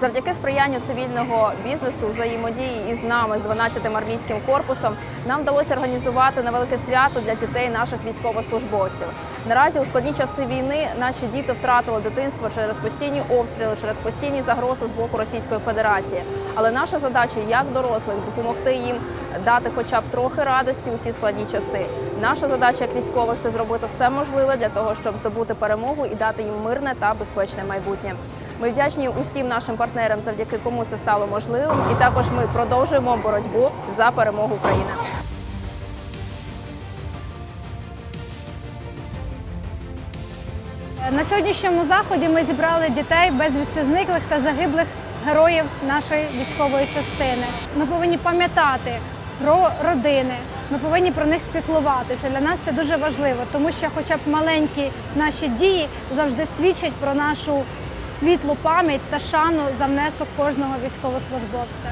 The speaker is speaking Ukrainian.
Завдяки сприянню цивільного бізнесу, взаємодії із нами з 12-м армійським корпусом, нам вдалося організувати невелике свято для дітей наших військовослужбовців. Наразі у складні часи війни наші діти втратили дитинство через постійні обстріли, через постійні загрози з боку Російської Федерації. Але наша задача як дорослих допомогти їм дати хоча б трохи радості у ці складні часи. Наша задача як військових це зробити все можливе для того, щоб здобути перемогу і дати їм мирне та безпечне майбутнє. Ми вдячні усім нашим партнерам, завдяки кому це стало можливим. І також ми продовжуємо боротьбу за перемогу України. На сьогоднішньому заході ми зібрали дітей безвісти зниклих та загиблих героїв нашої військової частини. Ми повинні пам'ятати про родини. Ми повинні про них піклуватися. Для нас це дуже важливо, тому що, хоча б маленькі наші дії завжди свідчать про нашу світлу пам'ять та шану за внесок кожного військовослужбовця.